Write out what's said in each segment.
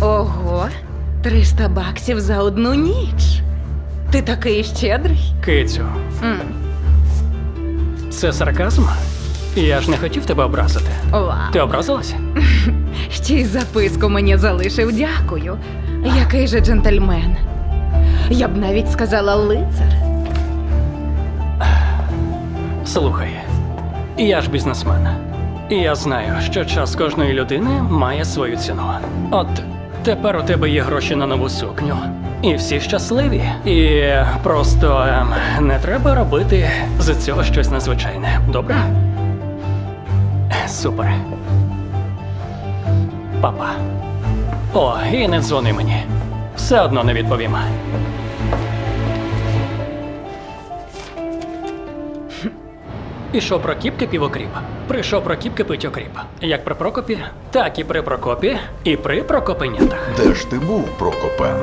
Ого, 300 баксів за одну ніч. Ти такий щедрий. Кицю, М, це сарказм? Я ж не хотів тебе образити. Вау. Ти образилася? Ще й записку мені залишив. Дякую. Який же джентльмен. Я б навіть сказала лицар. Слухай, я ж бізнесмен. І я знаю, що час кожної людини має свою ціну. От тепер у тебе є гроші на нову сукню. І всі щасливі. І просто ем, не треба робити з цього щось незвичайне. Добре? Супер. Папа. О, і не дзвони мені. Все одно не відповім. Ішов Прокіп кипів окріп. Прийшов Прокіп кипить окріп. Як при Прокопі, так і при Прокопі, і при Прокопенятах. Де ж ти був, Прокопе?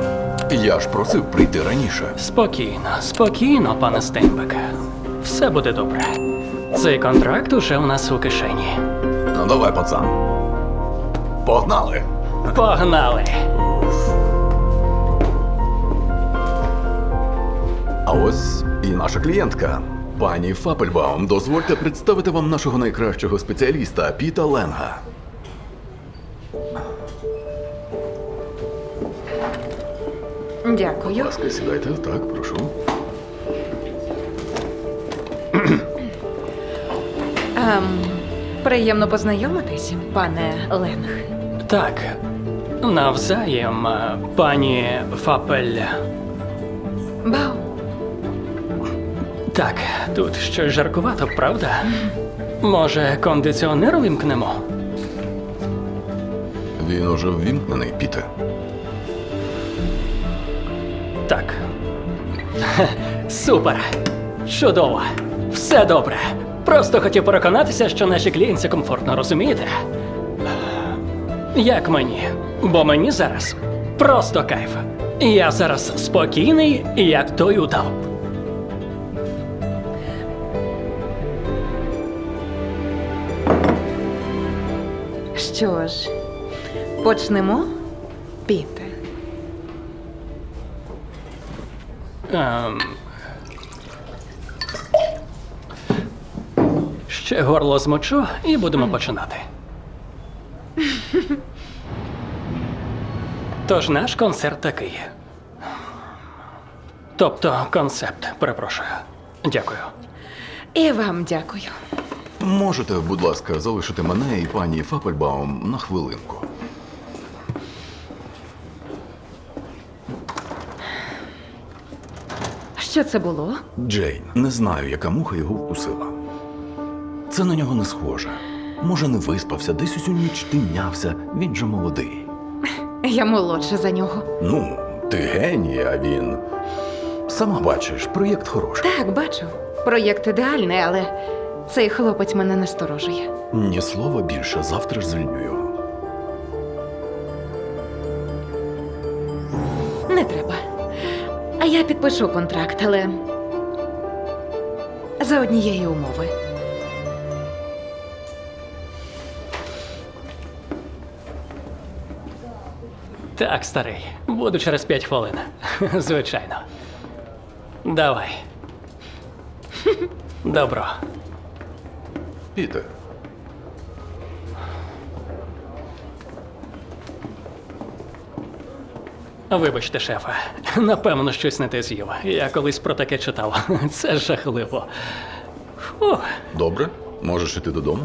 Я ж просив прийти раніше. Спокійно, спокійно, пане Стейнбек. Все буде добре. Цей контракт уже у нас у кишені. Ну давай, пацан. Погнали! Погнали! А ось і наша клієнтка. Пані Фапельбаум, дозвольте представити вам нашого найкращого спеціаліста Піта Ленга. Будь Дякую. ласка, сідайте. Так, прошу. Ем, приємно познайомитись, пане Ленг. Так, навзаєм, е, пані Фапель. Бау. Так, тут щось жаркувато, правда? Може, кондиціонер увімкнемо? Він уже ввімкнений, Піте. Так. Хе, Супер! Чудово! Все добре. Просто хотів переконатися, що наші клієнтці комфортно розумієте? Як мені? Бо мені зараз просто кайф. Я зараз спокійний, як той удав. Що ж, почнемо? Піте. Ем... Ще горло змочу і будемо починати. Тож наш концерт такий. Тобто концепт, перепрошую. Дякую. І вам дякую. Можете, будь ласка, залишити мене і пані Фапельбаум на хвилинку. Що це було? Джейн, не знаю, яка муха його вкусила. Це на нього не схоже. Може, не виспався, десь усю ніч тинявся, він же молодий. Я молодша за нього. Ну, ти геній, а він. Сама бачиш, проєкт хороший. Так, бачу. Проєкт ідеальний, але цей хлопець мене насторожує. Ні слова більше, завтра ж звільню його. Не треба. А я підпишу контракт, але за однієї умови. Так, старий, буду через п'ять хвилин. Звичайно. Давай. Добро. Піте, Вибачте, шефа. Напевно, щось не те з'їв. Я колись про таке читав. Це жахливо. Фух. добре? Можеш іти додому?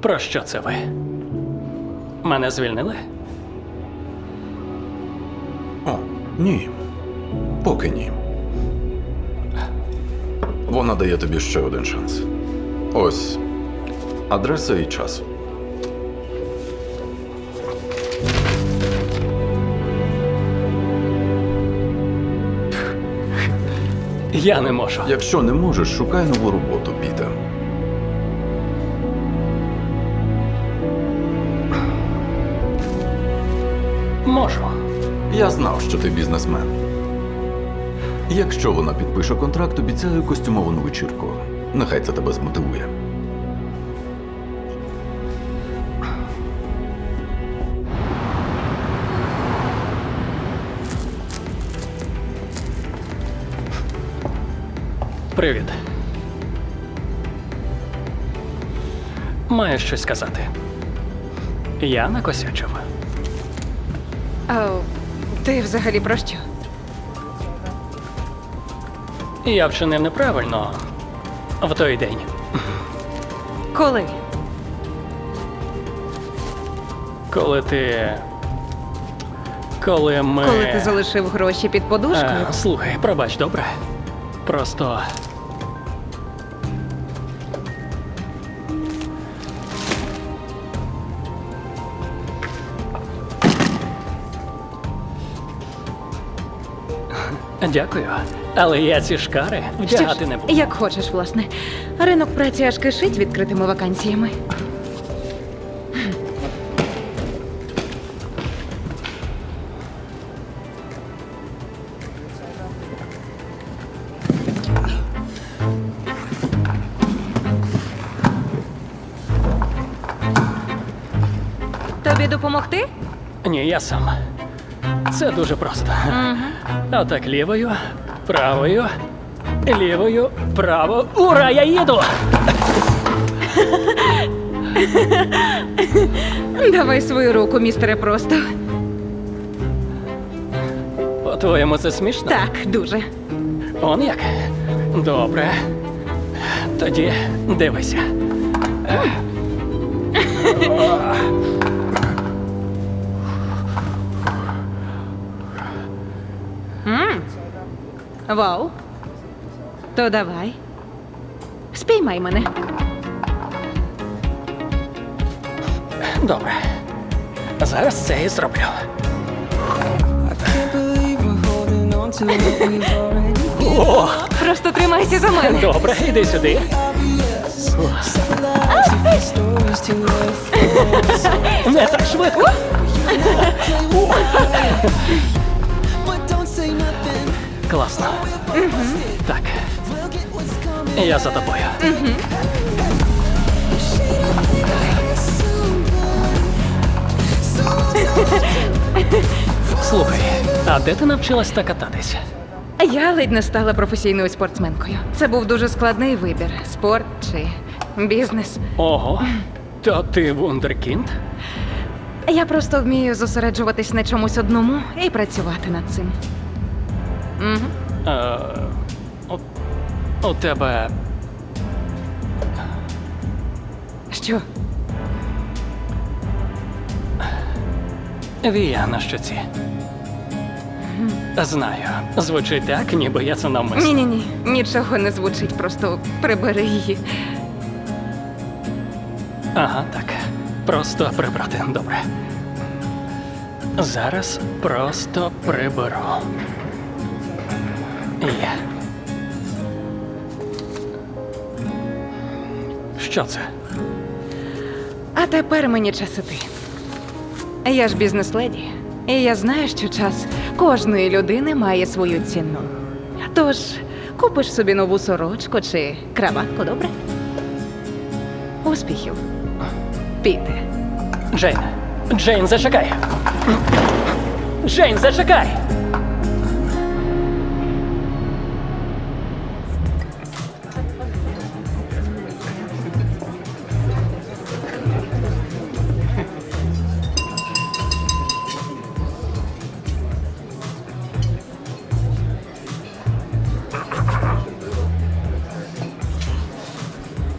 Про що це ви? Мене звільнили? О, ні. Поки ні. Вона дає тобі ще один шанс. Ось адреса і час. Я не можу. Якщо не можеш, шукай нову роботу, Піте. Можу. Я знав, що ти бізнесмен. Якщо вона підпише контракт, обіцяю костюмовану вечірку. Нехай це тебе змотивує. Привіт. Маю щось сказати. Я накосячив. А, ти взагалі про що? Я вчинив неправильно в той день. Коли? Коли ти. Коли ми. Коли ти залишив гроші під подушкою? Е, слухай, пробач, добре. Просто. Дякую, але я ці шкари вдягати не буду. як хочеш, власне. Ринок праці аж кишить відкритими вакансіями. Тобі допомогти? Ні, я сам. Це дуже просто. Отак лівою, правою, лівою, право. Ура, я їду! Давай свою руку, містере, просто. По-твоєму, це смішно? Так, дуже. Он як? Добре. Тоді дивися. Вау. То давай. Спіймай мене. Добре. Зараз це і зроблю. О, Просто тримайся за мене. добре, іди сюди. Не так швидко. Класно. Так, я за тобою. Слухай, а де ти навчилась так кататись? Я ледь не стала професійною спортсменкою. Це був дуже складний вибір: спорт чи бізнес. Ого, то ти вундеркінд? Я просто вмію зосереджуватись на чомусь одному і працювати над цим. Угу. Е, у, у тебе Що? вія на щоці. Знаю, звучить так, ніби я це навмисно. Ні, ні, ні, нічого не звучить, просто прибери її. Ага, так. Просто прибрати. Добре. Зараз просто приберу. Є. Що це? А тепер мені час іти. Я ж бізнес-леді, і я знаю, що час кожної людини має свою ціну. Тож купиш собі нову сорочку чи краватку, добре? Успіхів. Піте. Джейн. Джейн, зачекай. Джейн, зачекай.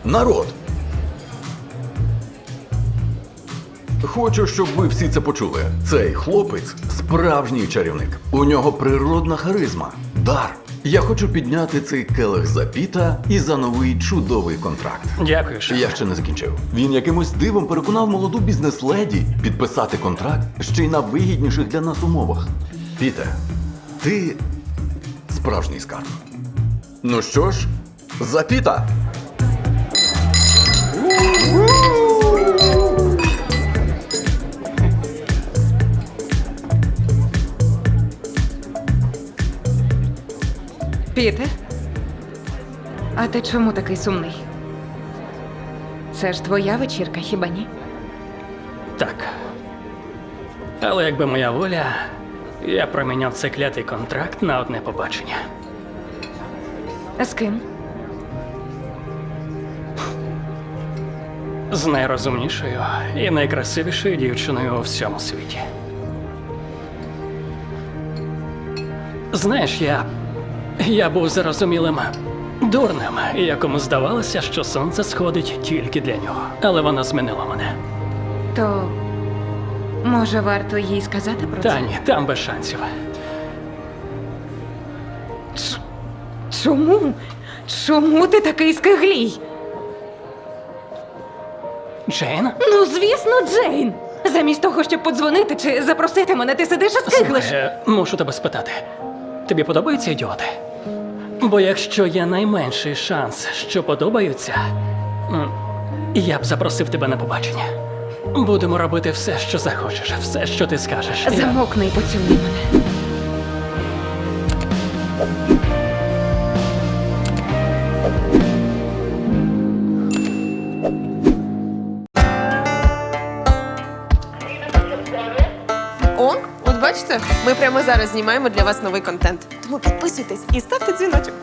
Народ! Хочу, щоб ви всі це почули. Цей хлопець справжній чарівник. У нього природна харизма, дар. Я хочу підняти цей келих за Піта і за новий чудовий контракт. Дякую, шеф. Я ще не закінчив. Він якимось дивом переконав молоду бізнес-леді підписати контракт ще й на вигідніших для нас умовах. Піте, ти справжній скарб. Ну що ж, за Піта! Піте? А ти чому такий сумний? Це ж твоя вечірка, хіба ні? Так. Але якби моя воля, я проміняв цей клятий контракт на одне побачення. З ким? З найрозумнішою і найкрасивішою дівчиною у всьому світі. Знаєш, я. Я був зарозумілим дурним, якому здавалося, що сонце сходить тільки для нього. Але вона змінила мене. То може варто їй сказати про Та це? ні, там без шансів. Чому? Чому ти такий скиглій? Джейн? Ну, звісно, Джейн. Замість того, щоб подзвонити чи запросити мене, ти сидиш і скиглиш. Слухай, мушу тебе спитати. Тобі подобаються ідіоти? Бо якщо є найменший шанс, що подобаються, м, я б запросив тебе на побачення. Будемо робити все, що захочеш, все, що ти скажеш. Я- Замовкни і поцілуй мене. О, от бачите, ми прямо зараз знімаємо для вас новий контент. Тому підписуйтесь і ставте дзвіночок.